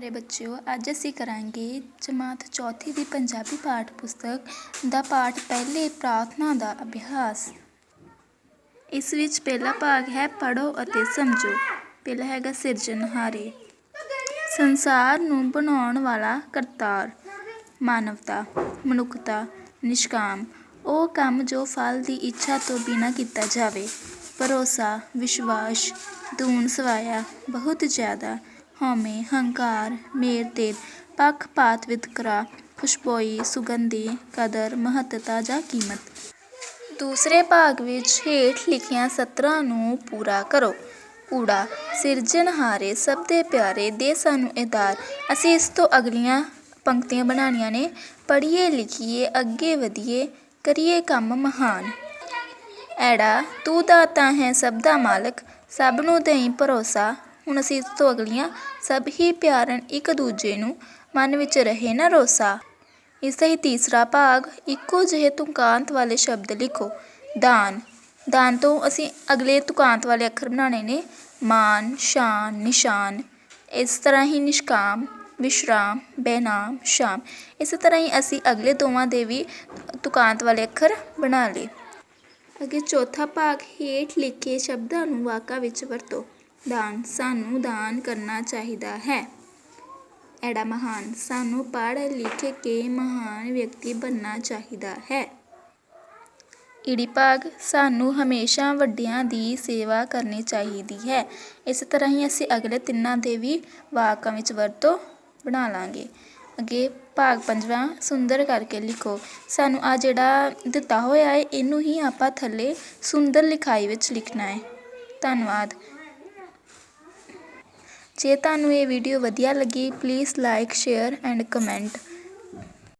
ਪਿਆਰੇ ਬੱਚਿਓ, ਅੱਜ ਅਸੀਂ ਕਰਾਂਗੇ ਜਮਾਤ ਚੌਥੀ ਦੀ ਪੰਜਾਬੀ ਪਾਠ ਪੁਸਤਕ ਦਾ ਪਾਠ ਪਹਿਲੇ ਪ੍ਰਾਰਥਨਾ ਦਾ ਅਭਿਆਸ। ਇਸ ਵਿੱਚ ਪਹਿਲਾ ਭਾਗ ਹੈ ਪੜੋ ਅਤੇ ਸਮਝੋ। ਪਹਿਲਾ ਹੈਗਾ ਸਿਰਜਣਹਾਰੇ ਸੰਸਾਰ ਨੂੰ ਬਣਾਉਣ ਵਾਲਾ ਕਰਤਾਰ, ਮਾਨਵਤਾ, ਮਨੁੱਖਤਾ, ਨਿਸ਼ਕਾਮ, ਉਹ ਕੰਮ ਜੋ ਫਲ ਦੀ ਇੱਛਾ ਤੋਂ ਬਿਨਾਂ ਕੀਤਾ ਜਾਵੇ। ਭਰੋਸਾ, ਵਿਸ਼ਵਾਸ ਦੂਣ ਸਵਾਇਆ ਬਹੁਤ ਜ਼ਿਆਦਾ ਹਉਮੈ, ਹੰਕਾਰ, ਮੇਰ, ਤੇਰ ਪੱਖਪਾਤ ਵਿਤਕਰਾ ਖੁਸ਼ਬੋਈ, ਸੁਗੰਧੀ, ਕਦਰ, ਮਹੱਤਤਾ ਜਾਂ ਕੀਮਤ। ਦੂਸਰੇ ਭਾਗ ਵਿੱਚ ਹੇਠ ਲਿਖੀਆਂ ਸਤਰਾਂ ਨੂੰ ਪੂਰਾ ਕਰੋ। ਊੜਾ ਸਿਰਜਣਹਾਰੇ ਸਭ ਦੇ ਪਿਆਰੇ ਦੇ ਸਾਨੂੰ ਇਦਾਰ ਅਸੀਂ ਇਸ ਤੋਂ ਅਗਲੀਆਂ ਪੰਕਤੀਆਂ ਬਣਾਉਣੀਆਂ ਨੇ। ਪੜ੍ਹੀਏ, ਲਿਖੀਏ, ਅੱਗੇ ਵਧੀਏ, ਕਰੀਏ ਕੰਮ ਮਹਾਨ। ਐੜਾ, ਤੂੰ ਦਾਤਾ ਹੈ ਸਭ ਦਾ ਮਾਲਕ, ਸਭ ਨੂੰ ਦੇਈ ਭਰੋਸਾ। ਹੁਣ ਅਸੀਂ ਇਸ ਤੋਂ ਅਗਲੀਆਂ ਸਭ ਹੀ ਪਿਆਰਨ ਇੱਕ ਦੂਜੇ ਨੂੰ ਮਨ ਵਿੱਚ ਰਹੇ ਨਾ ਰੋਸਾ। ਇਸ ਦਾ ਹੀ ਤੀਸਰਾ ਭਾਗ ਇੱਕੋ ਜਿਹੇ ਤੁਕਾਂਤ ਵਾਲੇ ਸ਼ਬਦ ਲਿਖੋ। ਦਾਨ। ਦਾਨ ਤੋਂ ਅਸੀਂ ਅਗਲੇ ਤੁਕਾਂਤ ਵਾਲੇ ਅੱਖਰ ਬਣਾਉਣੇ ਨੇ ਮਾਨ, ਸ਼ਾਨ, ਨਿਸ਼ਾਨ। ਇਸ ਤਰ੍ਹਾਂ ਹੀ ਨਿਸ਼ਕਾਮ, ਵਿਸ਼ਰਾਮ, ਬੇਨਾਮ, ਸ਼ਾਮ। ਇਸੇ ਤਰ੍ਹਾਂ ਹੀ ਅਸੀਂ ਅਗਲੇ ਦੋਵਾਂ ਦੇ ਵੀ ਤੁਕਾਂਤ ਵਾਲੇ ਅੱਖਰ ਬਣਾ ਲਏ। ਅੱਗੇ ਚੌਥਾ ਭਾਗ ਹੇਠ ਲਿਖੇ ਸ਼ਬਦਾਂ ਨੂੰ ਵਾਕਾਂ ਵਿੱਚ ਵਰਤੋ। ਦਾਨ ਸਾਨੂੰ ਦਾਨ ਕਰਨਾ ਚਾਹੀਦਾ ਹੈ। ਐੜਾ ਮਹਾਨ ਸਾਨੂੰ ਪੜ੍ਹ ਲਿਖ ਕੇ ਮਹਾਨ ਵਿਅਕਤੀ ਬਣਨਾ ਚਾਹੀਦਾ ਹੈ। ਈੜੀ ਭਾਗ, ਸਾਨੂੰ ਹਮੇਸ਼ਾ ਵੱਡਿਆਂ ਦੀ ਸੇਵਾ ਕਰਨੀ ਚਾਹੀਦੀ ਹੈ। ਇਸ ਤਰ੍ਹਾਂ ਹੀ ਅਸੀਂ ਅਗਲੇ ਤਿੰਨਾਂ ਦੇ ਵੀ ਵਾਕਾਂ ਵਿੱਚ ਵਰਤੋਂ ਬਣਾ ਲਾਂਗੇ। ਅੱਗੇ ਭਾਗ ਪੰਜਵਾਂ, ਸੁੰਦਰ ਕਰਕੇ ਲਿਖੋ। ਸਾਨੂੰ ਆ ਜਿਹੜਾ ਦਿੱਤਾ ਹੋਇਆ ਹੈ, ਇਹਨੂੰ ਹੀ ਆਪਾਂ ਥੱਲੇ ਸੁੰਦਰ ਲਿਖਾਈ ਵਿੱਚ ਲਿਖਣਾ ਹੈ। ਧੰਨਵਾਦ। ਜੇ ਤੁਹਾਨੂੰ ਇਹ ਵੀਡੀਓ ਵਧੀਆ ਲੱਗੀ please like share and comment